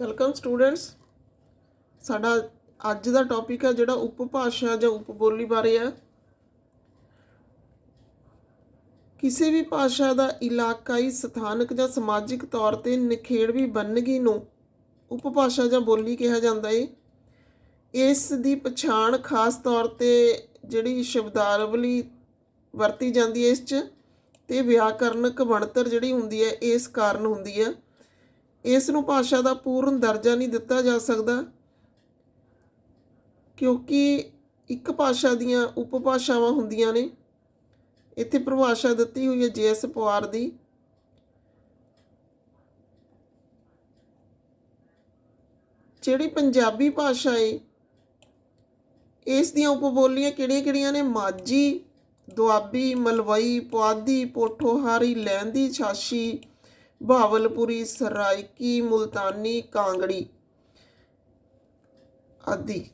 Welcome students ਸਾਡਾ ਅੱਜ ਦਾ topic ਹੈ ਜਿਹੜਾ ਉਪਭਾਸ਼ਾ ਜਾਂ ਉਪਬੋਲੀ ਬਾਰੇ ਹੈ। ਕਿਸੇ ਵੀ ਭਾਸ਼ਾ ਦਾ ਇਲਾਕਾਈ, ਸਥਾਨਕ ਜਾਂ ਸਮਾਜਿਕ ਤੌਰ ਤੇ ਨਿਖੇੜਵੀ ਵੰਨਗੀ ਨੂੰ ਉਪਭਾਸ਼ਾ ਜਾਂ ਬੋਲੀ ਕਿਹਾ ਜਾਂਦਾ ਏ। ਇਸ ਦੀ ਪਛਾਣ ਖਾਸ ਤੌਰ ਤੇ ਜਿਹੜੀ ਸ਼ਬਦਾਵਲੀ ਵਰਤੀ ਜਾਂਦੀ ਹੈ ਇਸ 'ਚ ਤੇ ਵਿਆਕਰਨਕ ਬਣਤਰ ਜਿਹੜੀ ਹੁੰਦੀ ਹੈ, ਇਸ ਕਾਰਨ ਹੁੰਦੀ ਹੈ। ਇਸ ਨੂੰ ਭਾਸ਼ਾ ਦਾ ਪੂਰਨ ਦਰਜਾ ਨਹੀਂ ਦਿੱਤਾ ਜਾ ਸਕਦਾ, ਕਿਉਂਕਿ ਇੱਕ ਭਾਸ਼ਾ ਦੀਆਂ ਉਪਭਾਸ਼ਾਵਾਂ ਹੁੰਦੀਆਂ ਨੇ। ਇੱਥੇ ਪਰਿਭਾਸ਼ਾ ਦਿੱਤੀ ਹੋਈ ਹੈ ਜੇਐਸ ਪਵਾਰ ਦੀ। ਜਿਹੜੀ ਪੰਜਾਬੀ ਭਾਸ਼ਾ ਏ, ਇਸ ਦੀਆਂ ਉਪਬੋਲੀਆਂ ਕਿਹੜੀਆਂ-ਕਿਹੜੀਆਂ ਨੇ? ਮਾਝੀ, ਦੁਆਬੀ, ਮਲਵਈ, ਪੁਆਧੀ, ਪੋਠੋਹਾਰੀ, ਲਹਿੰਦੀ ਛਾਸ਼ੀ ਬਹਾਵਲਪੁਰੀ ਸਰਾਇਕੀ ਮੁਲਤਾਨੀ ਕਾਂਗੜੀ ਆਦਿ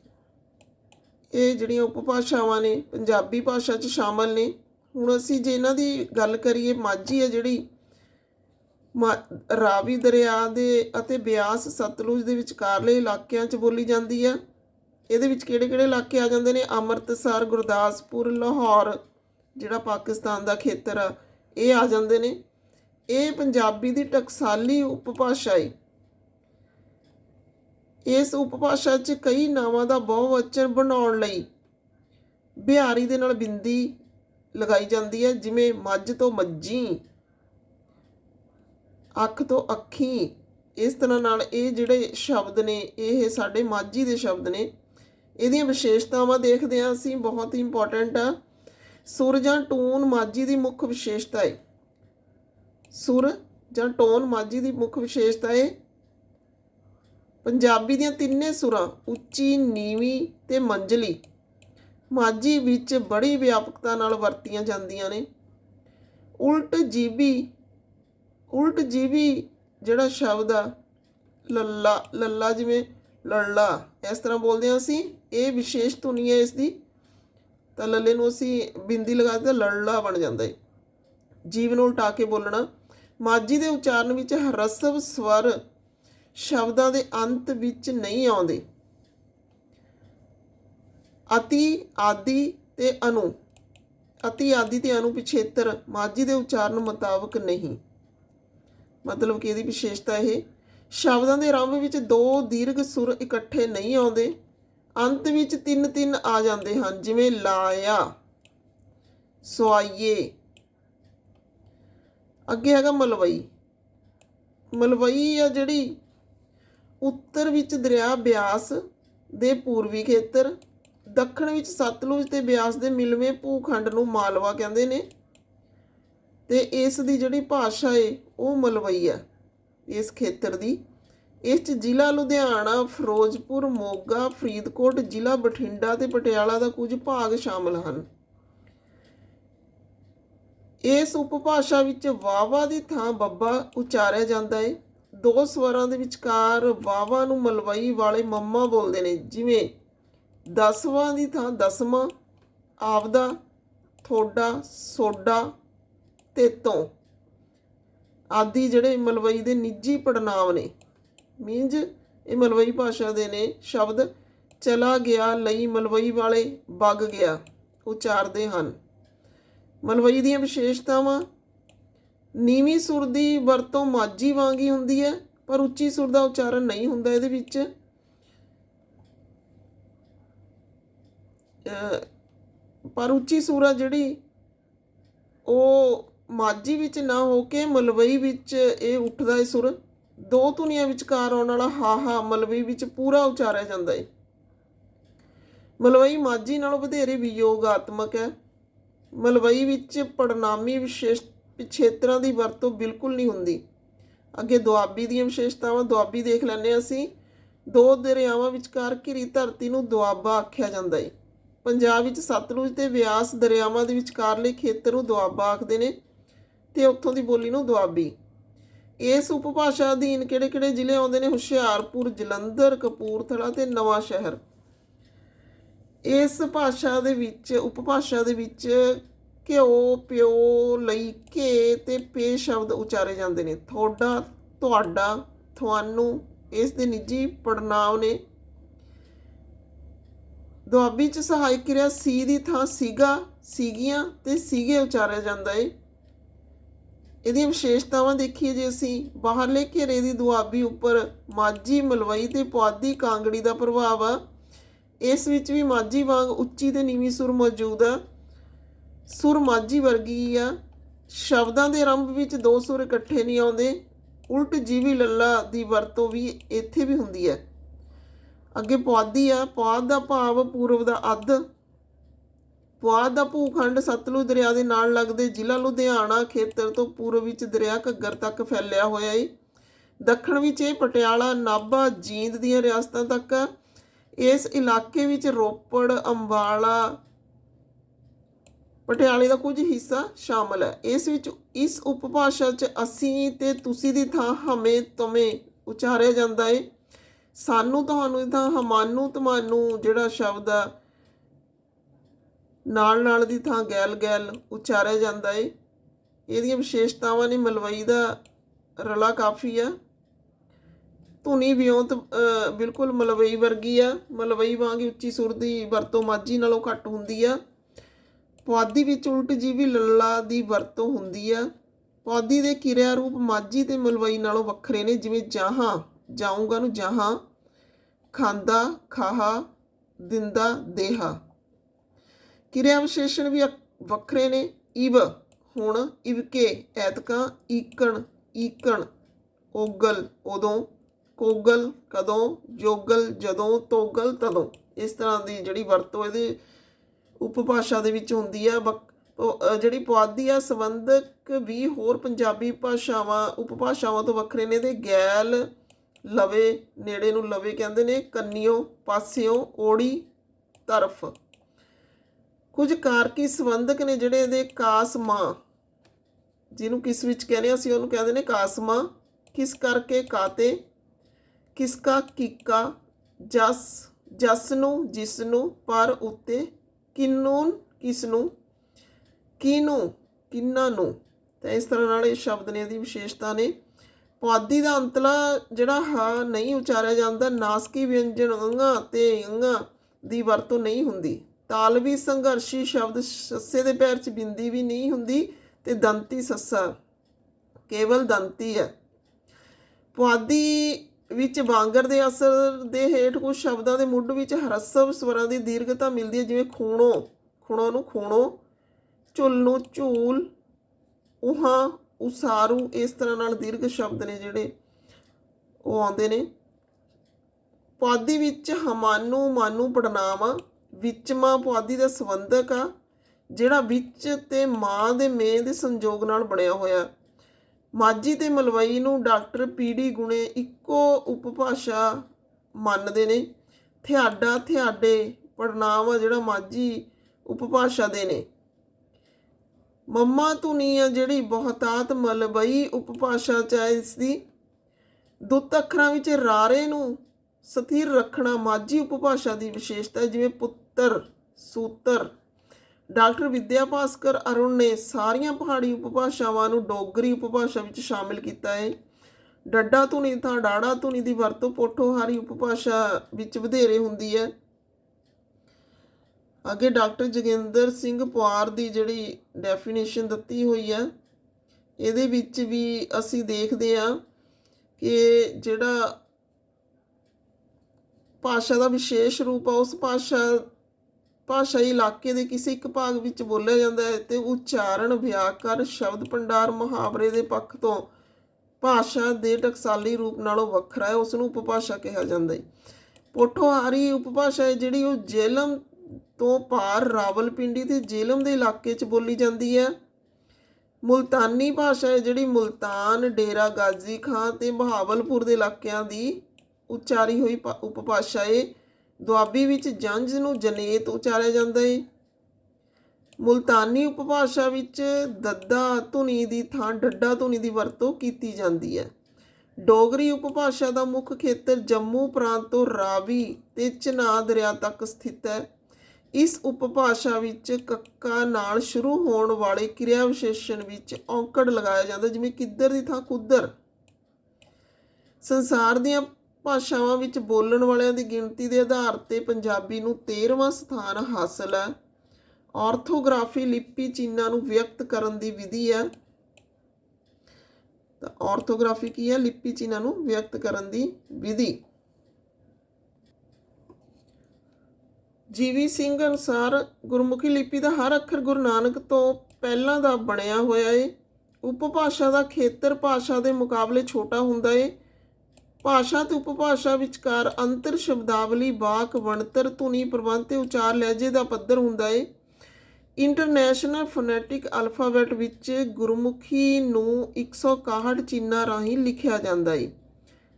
ਇਹ ਜਿਹੜੀਆਂ ਉਪਭਾਸ਼ਾਵਾਂ ਨੇ ਪੰਜਾਬੀ ਭਾਸ਼ਾ 'ਚ ਸ਼ਾਮਲ ਨੇ ਹੁਣ ਅਸੀਂ ਜੇ ਇਹਨਾਂ ਦੀ ਗੱਲ ਕਰੀਏ ਮਾਝੀ ਹੈ ਜਿਹੜੀ ਮਾ- ਰਾਵੀ ਦਰਿਆ ਦੇ ਅਤੇ ਬਿਆਸ ਸਤਲੁਜ ਦੇ ਵਿਚਕਾਰਲੇ ਇਲਾਕਿਆਂ 'ਚ ਬੋਲੀ ਜਾਂਦੀ ਹੈ ਇਹਦੇ ਵਿੱਚ ਕਿਹੜੇ-ਕਿਹੜੇ ਇਲਾਕੇ ਆ ਜਾਂਦੇ ਨੇ ਅੰਮ੍ਰਿਤਸਰ ਗੁਰਦਾਸਪੁਰ ਲਾਹੌਰ ਜਿਹੜਾ ਪਾਕਿਸਤਾਨ ਦਾ ਖੇਤਰ ਆ ਇਹ ਆ ਜਾਂਦੇ ਨੇ ਇਹ ਪੰਜਾਬੀ ਦੀ ਟਕਸਾਲੀ ਉਪਭਾਸ਼ਾ ਹੈ ਇਸ ਉਪਭਾਸ਼ਾ 'ਚ ਕਈ ਨਾਵਾਂ ਦਾ ਬਹੁਵਚਨ ਬਣਾਉਣ ਲਈ ਬਿਹਾਰੀ ਦੇ ਨਾਲ ਬਿੰਦੀ ਲਗਾਈ ਜਾਂਦੀ ਹੈ, ਜਿਵੇਂ ਮੱਝ ਤੋਂ ਮੱਝੀ, ਅੱਖ ਤੋਂ ਅੱਖੀ। ਇਸ ਤਰ੍ਹਾਂ ਨਾਲ ਇਹ ਜਿਹੜੇ ਸ਼ਬਦ ਨੇ, ਇਹ ਸਾਡੇ ਮਾਝੀ ਦੇ ਸ਼ਬਦ ਨੇ। ਇਹਦੀਆਂ ਵਿਸ਼ੇਸ਼ਤਾਵਾਂ ਦੇਖਦੇ ਹਾਂ, ਅਸੀਂ ਬਹੁਤ ਹੀ ਇੰਪੋਰਟੈਂਟ ਆ। ਸੁਰ ਜਾਂ ਟੂਨ ਮਾਝੀ ਦੀ ਮੁੱਖ ਵਿਸ਼ੇਸ਼ਤਾ ਹੈ ਸੁਰ ਜਾਂ ਟੋਨ ਮਾਝੀ ਦੀ ਮੁੱਖ ਵਿਸ਼ੇਸ਼ਤਾ ਹੈ ਪੰਜਾਬੀ ਦੀਆਂ ਤਿੰਨੇ ਸੁਰਾਂ, ਉੱਚੀ, ਨੀਵੀਂ ਤੇ ਮੰਝਲੀ, ਮਾਝੀ ਵਿੱਚ ਬੜੀ ਵਿਆਪਕਤਾ ਨਾਲ ਵਰਤੀਆਂ ਜਾਂਦੀਆਂ ਨੇ। ਉਲਟ ਜੀਬੀ ਉਲਟ ਜੀਬੀ ਜਿਹੜਾ ਸ਼ਬਦ ਆ, ਲੱਲਾ ਲੱਲਾ ਜਿਵੇਂ ਲੱਲਾ, ਇਸ ਤਰ੍ਹਾਂ ਬੋਲਦੇ ਹਾਂ ਅਸੀਂ, ਇਹ ਵਿਸ਼ੇਸ਼ ਧੁਨੀ ਹੈ ਇਸ ਦੀ ਤਾਂ ਲੱਲੇ ਨੂੰ ਅਸੀਂ ਬਿੰਦੀ ਲਗਾ ਦਿੱਤਾ ਲੱਲਾ ਬਣ ਜਾਂਦਾ ਹੈ। ਜੀਵ ਨੂੰ ਉਲਟਾ ਕੇ ਬੋਲਣਾ। ਮਾਝੀ ਦੇ ਉਚਾਰਨ ਵਿੱਚ ਹਰਸਵ ਸਵਰ ਸ਼ਬਦਾਂ ਦੇ ਅੰਤ ਵਿੱਚ ਨਹੀਂ ਆਉਂਦੇ। ਅਤੀ ਆਦੀ ਤੇ ਅਨੂ। ਅਤੀ ਆਦੀ ਤੇ ਅਨੂ ਪਿਛੇਤਰ ਮਾਝੀ ਦੇ ਉਚਾਰਨ ਮੁਤਾਬਕ ਨਹੀਂ। ਮਤਲਬ ਕਿ ਇਹਦੀ ਵਿਸ਼ੇਸ਼ਤਾ ਇਹ, ਸ਼ਬਦਾਂ ਦੇ ਆਰੰਭ ਵਿੱਚ ਦੋ ਦੀਰਘ ਸੁਰ ਇਕੱਠੇ ਨਹੀਂ ਆਉਂਦੇ, ਅੰਤ ਵਿੱਚ ਤਿੰਨ ਤਿੰਨ ਆ ਜਾਂਦੇ ਹਨ, ਜਿਵੇਂ ਲਾਇਆ, ਸਵਾਈਏ। ਅੱਗੇ ਹੈਗਾ ਮਲਵਈ। ਮਲਵਈ ਆ ਜਿਹੜੀ ਉੱਤਰ ਵਿੱਚ ਦਰਿਆ ਬਿਆਸ ਦੇ ਪੂਰਬੀ ਖੇਤਰ, ਦੱਖਣ ਵਿੱਚ ਸਤਲੁਜ ਤੇ ਬਿਆਸ ਦੇ ਮਿਲਵੇਂ ਭੂਖੰਡ ਨੂੰ ਮਾਲਵਾ ਕਹਿੰਦੇ ਨੇ। ਤੇ ਇਸ ਦੀ ਜਿਹੜੀ ਭਾਸ਼ਾ ਏ, ਉਹ ਮਲਵਈ ਆ, ਇਸ ਖੇਤਰ ਦੀ। ਇਸ ਚ ਜ਼ਿਲ੍ਹਾ ਲੁਧਿਆਣਾ, ਫਿਰੋਜ਼ਪੁਰ, ਮੋਗਾ, ਫਰੀਦਕੋਟ, ਜ਼ਿਲ੍ਹਾ ਬਠਿੰਡਾ ਤੇ ਪਟਿਆਲਾ ਦਾ ਕੁਝ ਭਾਗ ਸ਼ਾਮਲ ਹਨ। ਇਸ ਉਪਭਾਸ਼ਾ ਵਿੱਚ ਵਾਵਾ ਦੀ ਥਾਂ ਬੱਬਾ ਉਚਾਰਿਆ ਜਾਂਦਾ ਹੈ ਦੋ ਸਵਰਾਂ ਦੇ ਵਿਚਕਾਰ ਵਾਵਾ ਨੂੰ ਮਲਵਈ ਵਾਲੇ ਮੰਮਾ ਬੋਲਦੇ ਨੇ, ਜਿਵੇਂ ਦਸਵਾਂ ਦੀ ਥਾਂ ਦਸਵਾਂ ਆਪਦਾ ਥੋੜਾ ਸੋਡਾ ਤੇਤੋਂ ਆਦਿ ਜਿਹੜੇ ਮਲਵਈ ਦੇ ਨਿੱਜੀ ਪੜਨਾਮ ਨੇ। ਮੀਨਜ ਇਹ ਮਲਵਈ ਭਾਸ਼ਾ ਦੇ ਨੇ, ਸ਼ਬਦ ਚਲਾ ਗਿਆ, ਲਈ ਮਲਵਈ ਵਾਲੇ ਵਗ ਗਿਆ, ਉਚਾਰਦੇ ਹਨ। ਮਲਵਈ ਦੀਆਂ ਵਿਸ਼ੇਸ਼ਤਾਵਾਂ। ਨੀਵੀਂ ਸੁਰ ਦੀ ਵਰਤੋਂ ਮਾਝੀ ਵਾਂਗ ਹੀ ਹੁੰਦੀ ਹੈ, ਪਰ ਉੱਚੀ ਸੁਰ ਦਾ ਉਚਾਰਨ ਨਹੀਂ ਹੁੰਦਾ ਇਹਦੇ ਵਿੱਚ। ਪਰ ਉੱਚੀ ਸੁਰ ਆ ਜਿਹੜੀ, ਉਹ ਮਾਝੀ ਵਿੱਚ ਨਾ ਹੋ ਕੇ ਮਲਵਈ ਵਿੱਚ ਇਹ ਉੱਠਦਾ ਹੈ ਸੁਰ। ਦੋ ਧੁਨੀਆਂ ਵਿਚਕਾਰ ਆਉਣ ਵਾਲਾ ਹਾ ਹਾ ਮਲਵਈ ਵਿੱਚ ਪੂਰਾ ਉਚਾਰਿਆ ਜਾਂਦਾ ਹੈ ਮਲਵਈ ਮਾਝੀ ਨਾਲੋਂ ਵਧੇਰੇ ਵਿਯੋਗਾਤਮਕ ਹੈ। ਮਲਵਈ ਵਿੱਚ ਪੜਨਾਮੀ ਵਿਸ਼ੇਸ਼ ਪਿਛੇਤਰਾਂ ਦੀ ਵਰਤੋਂ ਬਿਲਕੁਲ ਨਹੀਂ ਹੁੰਦੀ। ਅੱਗੇ ਦੁਆਬੀ ਦੀਆਂ ਵਿਸ਼ੇਸ਼ਤਾਵਾਂ ਦੁਆਬੀ ਦੇਖ ਲੈਂਦੇ ਹਾਂ ਅਸੀਂ। ਦੋ ਦਰਿਆਵਾਂ ਵਿਚਕਾਰ ਘਿਰੀ ਧਰਤੀ ਨੂੰ ਦੁਆਬਾ ਆਖਿਆ ਜਾਂਦਾ ਹੈ ਪੰਜਾਬ ਵਿੱਚ ਸਤਲੁਜ ਤੇ ਬਿਆਸ ਦਰਿਆਵਾਂ ਦੇ ਵਿਚਕਾਰਲੇ ਖੇਤਰ ਨੂੰ ਦੁਆਬਾ ਆਖਦੇ ਨੇ ਤੇ ਉੱਥੋਂ ਦੀ ਬੋਲੀ ਨੂੰ ਦੁਆਬੀ। ਇਸ ਉਪਭਾਸ਼ਾ ਅਧੀਨ ਕਿਹੜੇ-ਕਿਹੜੇ ਜ਼ਿਲ੍ਹੇ ਆਉਂਦੇ ਨੇ? ਹੁਸ਼ਿਆਰਪੁਰ, ਜਲੰਧਰ, ਕਪੂਰਥਲਾ ਤੇ ਨਵਾਂ ਸ਼ਹਿਰ ਇਸ ਭਾਸ਼ਾ ਦੇ ਵਿੱਚ, ਉਪਭਾਸ਼ਾ ਦੇ ਵਿੱਚ ਘਿਓ, ਪਿਓ, ਲਈ ਘੇ ਤੇ ਪੇ ਸ਼ਬਦ ਉਚਾਰੇ ਜਾਂਦੇ ਨੇ। ਥੋੜਾ ਤੁਹਾਡਾ, ਤੁਹਾਨੂੰ, ਇਸ ਦੇ ਨਿੱਜੀ ਪੜਨਾਵ ਨੇ। ਦੁਆਬੀ ਚ ਸਹਾਇਕ ਕਿਰਿਆ ਸੀ ਦੀ ਥਾਂ ਸੀਗਾ, ਸੀਗੀਆਂ ਤੇ ਸੀਗੇ ਉਚਾਰਿਆ ਜਾਂਦਾ ਏ। ਇਹਦੀਆਂ ਵਿਸ਼ੇਸ਼ਤਾਵਾਂ ਦੇਖੀਏ ਜੇ ਅਸੀਂ, ਬਾਹਰਲੇ ਘੇਰੇ ਦੀ ਦੁਆਬੀ ਉੱਪਰ ਮਾਝੀ, ਮਲਵਈ ਤੇ ਪੁਆਧੀ ਕਾਂਗੜੀ ਦਾ ਪ੍ਰਭਾਵ ਆ ਇਸ ਵਿੱਚ ਵੀ ਮਾਝੀ ਵਾਂਗ ਉੱਚੀ ਤੇ ਨੀਵੀਂ ਸੁਰ ਮੌਜੂਦ ਆ। ਸੁਰ ਮਾਝੀ ਵਰਗੀ ਆ। ਸ਼ਬਦਾਂ ਦੇ ਆਰੰਭ ਵਿੱਚ ਦੋ ਸੁਰ ਇਕੱਠੇ ਨਹੀਂ ਆਉਂਦੇ। ਉਲਟ ਜੀਵੀ ਲੱਲਾ ਦੀ ਵਰਤੋਂ ਵੀ ਇੱਥੇ ਵੀ ਹੁੰਦੀ ਹੈ। ਅੱਗੇ ਪੁਆਧੀ ਆ, ਪੁਆਧ ਦਾ ਭਾਵ ਪੂਰਬ ਦਾ ਅੱਧ। ਪੁਆਧ ਦਾ ਭੂਖੰਡ ਸਤਲੁਜ ਦਰਿਆ ਦੇ ਨਾਲ ਲੱਗਦੇ ਜ਼ਿਲ੍ਹਾ ਲੁਧਿਆਣਾ ਖੇਤਰ ਤੋਂ ਪੂਰਬ ਵਿੱਚ ਦਰਿਆ ਘੱਗਰ ਤੱਕ ਫੈਲਿਆ ਹੋਇਆ ਹੈ ਦੱਖਣ ਵਿੱਚ ਇਹ ਪਟਿਆਲਾ ਨਾਭਾ, ਜੀਂਦ ਦੀਆਂ ਰਿਆਸਤਾਂ ਤੱਕ ਆ। ਇਸ ਇਲਾਕੇ ਵਿੱਚ ਰੋਪੜ, ਅੰਬਾਲਾ, ਪਟਿਆਲੇ ਦਾ ਕੁਝ ਹਿੱਸਾ ਸ਼ਾਮਲ ਹੈ। ਇਸ ਵਿੱਚ, ਇਸ ਉਪਭਾਸ਼ਾ 'ਚ ਅਸੀਂ ਤੇ ਤੁਸੀਂ ਦੀ ਥਾਂ ਹਮੇ ਤੁਮੇ ਉਚਾਰਿਆ ਜਾਂਦਾ ਏ। ਸਾਨੂੰ, ਤੁਹਾਨੂੰ ਦੀ ਥਾਂ ਹਮਾਨੂੰ ਤੁਹਾਨੂੰ ਜਿਹੜਾ ਸ਼ਬਦ ਆ, ਨਾਲ ਨਾਲ ਦੀ ਥਾਂ ਗੈਲ ਗੈਲ ਉਚਾਰਿਆ ਜਾਂਦਾ ਏ। ਇਹਦੀਆਂ ਵਿਸ਼ੇਸ਼ਤਾਵਾਂ ਨੇ ਮਲਵਈ ਦਾ ਰਲਾ ਕਾਫੀ ਆ। ਧੁਨੀ ਵਿਉਂਤ ਬਿਲਕੁਲ ਮਲਵਈ ਵਰਗੀ ਆ। ਮਲਵਈ ਵਾਂਗ ਉੱਚੀ ਸੁਰ ਦੀ ਵਰਤੋਂ ਮਾਝੀ ਨਾਲੋਂ ਘੱਟ ਹੁੰਦੀ ਆ। ਪੁਆਧੀ ਵਿੱਚ ਉਲਟ ਜੀਵੀ ਲੱਲਾ ਦੀ ਵਰਤੋਂ ਹੁੰਦੀ ਆ। ਪੁਆਧੀ ਦੇ ਕਿਰਿਆ ਰੂਪ ਮਾਝੀ ਤੇ ਮਲਵਈ ਨਾਲੋਂ ਵੱਖਰੇ ਨੇ, ਜਿਵੇਂ ਜਹਾਂ, ਜਾਊਂਗਾ ਨੂੰ ਜਹਾਂ, ਖਾਂਦਾ, ਖਾਹਾ, ਦਿੰਦਾ, ਦੇਹਾ। ਕਿਰਿਆ ਵਿਸ਼ੇਸ਼ਣ ਵੀ ਅਕ- ਵੱਖਰੇ ਨੇ। ਇਵ, ਹੁਣ, ਇਵਕੇ, ਐਤਕਾਂ, ਈਕਣ ਈਕਣ, ਓਗਲ ਉਦੋਂ ਕੋਗਲ ਕਦੋਂ ਜੋਗਲ ਜਦੋਂ ਤੋਗਲ ਤਦੋਂ। ਇਸ ਤਰ੍ਹਾਂ ਦੀ ਜਿਹੜੀ ਵਰਤੋਂ ਇਹਦੇ ਉਪਭਾਸ਼ਾ ਦੇ ਵਿੱਚ ਹੁੰਦੀ ਆ। ਬਕ- ਉਹ, ਜਿਹੜੀ ਪੁਆਧੀ ਆ ਸੰਬੰਧਕ ਵੀ ਹੋਰ ਪੰਜਾਬੀ ਭਾਸ਼ਾਵਾਂ ਉਪਭਾਸ਼ਾਵਾਂ ਤੋਂ ਵੱਖਰੇ ਨੇ ਤੇ ਗੈਲ ਲਵੇ ਨੇੜੇ ਨੂੰ ਲਵੇ ਕਹਿੰਦੇ ਨੇ ਕੰਨਿਓ ਪਾਸਿਓ ਓੜੀ ਤਰਫ। ਕੁਝ ਕਾਰਕੀ ਸੰਬੰਧਕ ਨੇ ਜਿਹੜੇ ਇਹਦੇ ਕਾਸਮਾ ਜਿਹਨੂੰ ਕਿਸ ਵਿੱਚ ਕਹਿੰਦੇ ਆ, ਅਸੀਂ ਉਹਨੂੰ ਕਹਿੰਦੇ ਨੇ ਕਾਸਮਾ। ਕਿਸ ਕਰਕੇ ਕਾਤੇ ਕਿਸਕਾ ਕਿੱਕਾ ਜਸ ਜਸ ਨੂੰ ਜਿਸ ਨੂੰ ਪਰ ਉੱਤੇ ਕਿਨੂਨ ਕਿਸ ਨੂੰ ਕਿਨੂੰ ਕਿੰਨਾ ਨੂੰ ਤਾਂ ਇਸ ਤਰ੍ਹਾਂ ਨਾਲ ਇਹ ਸ਼ਬਦ ਨੇ, ਇਹਦੀ ਵਿਸ਼ੇਸ਼ਤਾ ਨੇ। ਪੁਆਧੀ ਦਾ ਅੰਤਲਾ ਜਿਹੜਾ ਹ ਨਹੀਂ ਉਚਾਰਿਆ ਜਾਂਦਾ, ਨਾਸਕੀ ਵਿਅੰਜਨ ਅੰਗਾ ਤੇ ਅੰਗਾ ਦੀ ਵਰਤੋਂ ਨਹੀਂ ਹੁੰਦੀ। ਤਾਲਵੀ ਸੰਘਰਸ਼ੀ ਸ਼ਬਦ ਸੱਸੇ ਦੇ ਪੈਰ 'ਚ ਬਿੰਦੀ ਵੀ ਨਹੀਂ ਹੁੰਦੀ ਤੇ ਦੰਤੀ ਸੱਸਾ, ਕੇਵਲ ਦੰਤੀ ਹੈ। ਪੁਆਧੀ ਵਿੱਚ ਵਾਂਗਰ ਦੇ ਅਸਰ ਦੇ ਹੇਠ ਕੁਝ ਸ਼ਬਦਾਂ ਦੇ ਮੁੱਢ ਵਿੱਚ ਹਰਸਵ ਸਵਰਾਂ ਦੀ ਦੀਰਘਤਾ ਮਿਲਦੀ ਹੈ, ਜਿਵੇਂ ਖੂਣੋ ਖੂਣੋ ਨੂੰ ਖੂਣੋ ਝੁੱਲ ਨੂੰ ਝੂਲ, ਉਹਾਂ, ਉਸਾਰੂ, ਇਸ ਤਰ੍ਹਾਂ ਨਾਲ ਦੀਰਘ ਸ਼ਬਦ ਨੇ ਜਿਹੜੇ ਉਹ ਆਉਂਦੇ ਨੇ। ਪੁਆਧੀ ਵਿੱਚ ਹਮਾਨੂ, ਮਾਨੂ ਪੜਨਾਮ ਵਿਚਮਾ ਪੁਆਧੀ ਦਾ ਸੰਬੰਧਕ ਆ, ਜਿਹੜਾ ਵਿੱਚ ਤੇ ਮਾਂ ਦੇ ਮੇਂ ਦੇ ਸੰਯੋਗ ਨਾਲ ਬਣਿਆ ਹੋਇਆ। ਮਾਝੀ ਤੇ ਮਲਵਈ ਨੂੰ ਡਾਕਟਰ ਪੀਡੀ ਗੁਣੇ ਇੱਕੋ ਉਪਭਾਸ਼ਾ ਮੰਨਦੇ ਨੇ। ਥਿਆਡਾ ਥਿਆਡੇ ਪੜਨਾਮ ਆ ਜਿਹੜਾ ਮਾਝੀ ਉਪਭਾਸ਼ਾ ਦੇ ਨੇ। ਮੰਮਾ ਧੁਨੀ ਆ ਜਿਹੜੀ ਬਹੁਤਾਤ ਮਲਵਈ ਉਪਭਾਸ਼ਾ ਚ ਹੈ ਇਸ ਦੀ। ਦੁੱਤ ਅੱਖਰਾਂ ਵਿੱਚ ਰਾਰੇ ਨੂੰ ਸਥਿਰ ਰੱਖਣਾ ਮਾਝੀ ਉਪਭਾਸ਼ਾ ਦੀ ਵਿਸ਼ੇਸ਼ਤਾ ਜਿਵੇਂ ਪੁੱਤਰ, ਸੂਤਰ। ਡਾਕਟਰ ਵਿਦਿਆ ਭਾਸਕਰ ਅਰੁਣ ਨੇ ਸਾਰੀਆਂ ਪਹਾੜੀ ਉਪਭਾਸ਼ਾਵਾਂ ਨੂੰ ਡੋਗਰੀ ਉਪਭਾਸ਼ਾ ਵਿੱਚ ਸ਼ਾਮਿਲ ਕੀਤਾ ਹੈ। ਡੱਡਾ ਧੁਨੀ ਤਾਂ ਡਾੜਾ ਧੁਨੀ ਦੀ ਵਰਤੋਂ ਪੋਠੋਹਾਰੀ ਉਪਭਾਸ਼ਾ ਵਿੱਚ ਵਧੇਰੇ ਹੁੰਦੀ ਹੈ। ਅੱਗੇ ਡਾਕਟਰ ਜੋਗਿੰਦਰ ਸਿੰਘ ਪੁਆਰ ਦੀ ਜਿਹੜੀ ਡੈਫੀਨੇਸ਼ਨ ਦਿੱਤੀ ਹੋਈ ਹੈ, ਇਹਦੇ ਵਿੱਚ ਵੀ ਅਸੀਂ ਦੇਖਦੇ ਹਾਂ ਕਿ ਜਿਹੜਾ ਭਾਸ਼ਾ ਦਾ ਵਿਸ਼ੇਸ਼ ਰੂਪ ਆ, ਉਸ ਭਾਸ਼ਾ ਭਾਸ਼ਾਈ ਇਲਾਕੇ ਦੇ ਕਿਸੇ ਇੱਕ ਭਾਗ ਵਿੱਚ ਬੋਲਿਆ ਜਾਂਦਾ ਹੈ ਤੇ ਉਚਾਰਨ, ਵਿਆਕਰ, ਸ਼ਬਦ ਭੰਡਾਰ, ਮੁਹਾਵਰੇ ਦੇ ਪੱਖ ਤੋਂ ਭਾਸ਼ਾ ਦੇ ਟਕਸਾਲੀ ਰੂਪ ਨਾਲੋਂ ਵੱਖਰਾ ਹੈ ਉਸ ਨੂੰ ਉਪਭਾਸ਼ਾ ਕਿਹਾ ਜਾਂਦਾ ਹੈ। ਪੋਠੋਹਾਰੀ ਉਪਭਾਸ਼ਾ ਹੈ ਜਿਹੜੀ ਉਹ ਜੇਲਮ ਤੋਂ ਪਾਰ ਰਾਵਲਪਿੰਡੀ ਤੇ ਜੇਲਮ ਦੇ ਇਲਾਕੇ 'ਚ ਬੋਲੀ ਜਾਂਦੀ ਹੈ। ਮੁਲਤਾਨੀ ਭਾਸ਼ਾ ਹੈ ਜਿਹੜੀ ਮੁਲਤਾਨ, ਡੇਰਾ, ਗਾਜ਼ੀ ਖਾਂ ਤੇ ਬਹਾਵਲਪੁਰ ਦੇ ਇਲਾਕਿਆਂ ਦੀ ਉਚਾਰੀ ਹੋਈ ਭਾ- ਉਪਭਾਸ਼ਾ ਹੈ। ਦੁਆਬੀ ਵਿੱਚ ਜੰਝ ਨੂੰ ਜਨੇਤ ਉਚਾਰਿਆ ਜਾਂਦਾ ਹੈ ਮੁਲਤਾਨੀ ਉਪਭਾਸ਼ਾ ਵਿੱਚ ਦੱਦਾ ਧੁਨੀ ਦੀ ਥਾਂ ਡੱਡਾ ਧੁਨੀ ਦੀ ਵਰਤੋਂ ਕੀਤੀ ਜਾਂਦੀ ਹੈ। ਡੋਗਰੀ ਉਪਭਾਸ਼ਾ ਦਾ ਮੁੱਖ ਖੇਤਰ ਜੰਮੂ ਪ੍ਰਾਂਤ ਤੋਂ ਰਾਵੀ ਤੇ ਚਨਾਹ ਦਰਿਆ ਤੱਕ ਸਥਿਤ ਹੈ। ਇਸ ਉਪਭਾਸ਼ਾ ਵਿੱਚ ਕੱਕਾ ਨਾਲ ਸ਼ੁਰੂ ਹੋਣ ਵਾਲੇ ਕਿਰਿਆ ਵਿਸ਼ੇਸ਼ਣ ਵਿੱਚ ਔਂਕੜ ਲਗਾਇਆ ਜਾਂਦਾ, ਜਿਵੇਂ ਕਿੱਧਰ ਦੀ ਥਾਂ ਕੁੱਧਰ ਸੰਸਾਰ ਦੀਆਂ ਭਾਸ਼ਾਵਾਂ ਵਿੱਚ ਬੋਲਣ ਵਾਲਿਆਂ ਦੀ ਗਿਣਤੀ ਦੇ ਆਧਾਰ ਤੇ ਪੰਜਾਬੀ ਨੂੰ 13ਵਾਂ ਸਥਾਨ ਹਾਸਲ ਹੈ। ਆਰਥੋਗ੍ਰਾਫੀ ਲਿਪੀ ਚਿੰਨ੍ਹਾਂ ਨੂੰ ਵਿਅਕਤ ਕਰਨ ਦੀ ਵਿਧੀ ਹੈ। ਤਾਂ ਆਰਥੋਗ੍ਰਾਫੀ ਕੀ ਹੈ? ਲਿਪੀ ਚਿੰਨ੍ਹਾਂ ਨੂੰ ਵਿਅਕਤ ਕਰਨ ਦੀ ਵਿਧੀ। ਜੀਵੀ ਸਿੰਘ ਅਨੁਸਾਰ ਗੁਰਮੁਖੀ ਲਿਪੀ ਦਾ ਹਰ ਅੱਖਰ ਗੁਰੂ ਨਾਨਕ ਤੋਂ ਪਹਿਲਾਂ ਦਾ ਬਣਿਆ ਹੋਇਆ ਏ। ਉਪਭਾਸ਼ਾ ਦਾ ਖੇਤਰ ਭਾਸ਼ਾ ਦੇ ਮੁਕਾਬਲੇ ਛੋਟਾ ਹੁੰਦਾ ਏ। ਭਾਸ਼ਾ ਤੇ ਉਪਭਾਸ਼ਾ ਵਿਚਕਾਰ ਅੰਤਰ ਸ਼ਬਦਾਵਲੀ ਵਾਕ ਬਣਤਰ ਧੁਨੀ ਪ੍ਰਬੰਧ ਤੇ ਉਚਾਰ ਲਹਿਜੇ ਦਾ ਪੱਧਰ ਹੁੰਦਾ ਏ। ਇੰਟਰਨੈਸ਼ਨਲ ਫੋਨੈਟਿਕ ਅਲਫਾਬੈਟ ਵਿੱਚ ਗੁਰਮੁਖੀ ਨੂੰ 161 ਚਿੰਨ੍ਹਾਂ ਰਾਹੀਂ ਲਿਖਿਆ ਜਾਂਦਾ ਏ।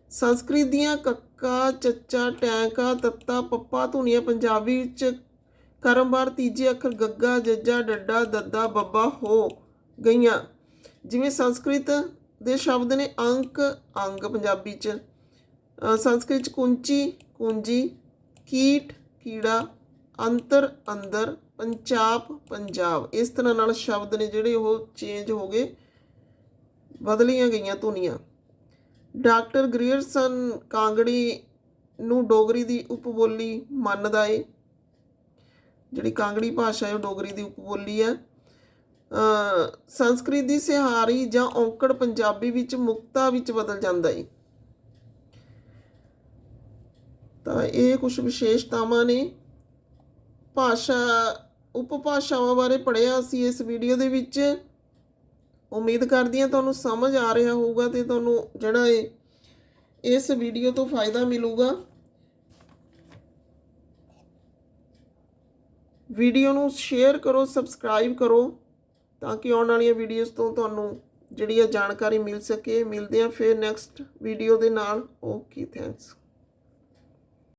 ਸੰਸਕ੍ਰਿਤ ਦੀਆਂ ਕੱਕਾ, ਚੱਚਾ, ਟੈਂਕਾ, ਤੱਤਾ, ਪੱਪਾ ਧੁਨੀਆਂ ਪੰਜਾਬੀ ਵਿੱਚ ਕਰਮਵਾਰ ਤੀਜੇ ਅੱਖਰ ਗੱਗਾ, ਜੱਜਾ, ਡੱਡਾ, ਦੱਦਾ, ਬੱਬਾ ਹੋ ਗਈਆਂ। ਜਿਵੇਂ ਸੰਸਕ੍ਰਿਤ ਦੇ ਸ਼ਬਦ ਨੇ ਅੰਕ, ਅੰਗ ਪੰਜਾਬੀ ਚ। ਸੰਸਕ੍ਰਿਤ ਚ ਕੁੰਚੀ ਕੁੰਜੀ, ਕੀਟ, ਕੀੜਾ, ਅੰਤਰ, ਅੰਦਰ, ਪੰਜਾਬ ਪੰਜਾਬ। ਇਸ ਤਰ੍ਹਾਂ ਨਾਲ ਸ਼ਬਦ ਨੇ ਜਿਹੜੇ ਉਹ ਚੇਂਜ ਹੋ ਗਏ, ਬਦਲੀਆਂ ਗਈਆਂ ਧੁਨੀਆਂ। ਡਾਕਟਰ ਗ੍ਰੀਅਰਸਨ ਕਾਂਗੜੀ ਨੂੰ ਡੋਗਰੀ ਦੀ ਉਪਬੋਲੀ ਮੰਨਦਾ ਏ। ਜਿਹੜੀ ਕਾਂਗੜੀ ਭਾਸ਼ਾ ਹੈ ਉਹ ਡੋਗਰੀ ਦੀ ਉਪਬੋਲੀ ਹੈ। ਸੰਸਕ੍ਰਿਤ ਦੀ ਸਿਹਾਰੀ ਜਾਂ ਔਂਕੜ ਪੰਜਾਬੀ ਵਿੱਚ ਮੁਕਤਾ ਵਿੱਚ ਬਦਲ ਜਾਂਦਾ ਏ। ਤਾਂ ਇਹ ਕੁਝ ਵਿਸ਼ੇਸ਼ਤਾਵਾਂ ਨੇ। ਭਾਸ਼ਾ, ਉਪਭਾਸ਼ਾਵਾਂ ਬਾਰੇ ਪੜ੍ਹਿਆ ਅਸੀਂ ਇਸ ਵੀਡੀਓ ਦੇ ਵਿੱਚ। ਉਮੀਦ ਕਰਦੀ ਹਾਂ ਤੁਹਾਨੂੰ ਸਮਝ ਆ ਰਿਹਾ ਹੋਊਗਾ ਤੇ ਤੁਹਾਨੂੰ ਜਿਹੜਾ ਇਹ, ਇਸ ਵੀਡੀਓ ਤੋਂ ਫਾਇਦਾ ਮਿਲੂਗਾ। ਵੀਡੀਓ ਨੂੰ ਸ਼ੇਅਰ ਕਰੋ ਸਬਸਕ੍ਰਾਈਬ ਕਰੋ ਤਾਂ ਕਿ ਆਉਣ ਵਾਲੀਆਂ ਵੀਡੀਓਜ਼ ਤੋਂ ਤੁਹਾਨੂੰ ਜਿਹੜੀ ਆ ਜਾਣਕਾਰੀ ਮਿਲ ਸਕੇ। ਮਿਲਦੇ ਆ ਫਿਰ ਨੈਕਸਟ ਵੀਡੀਓ ਦੇ ਨਾਲ। Okay thanks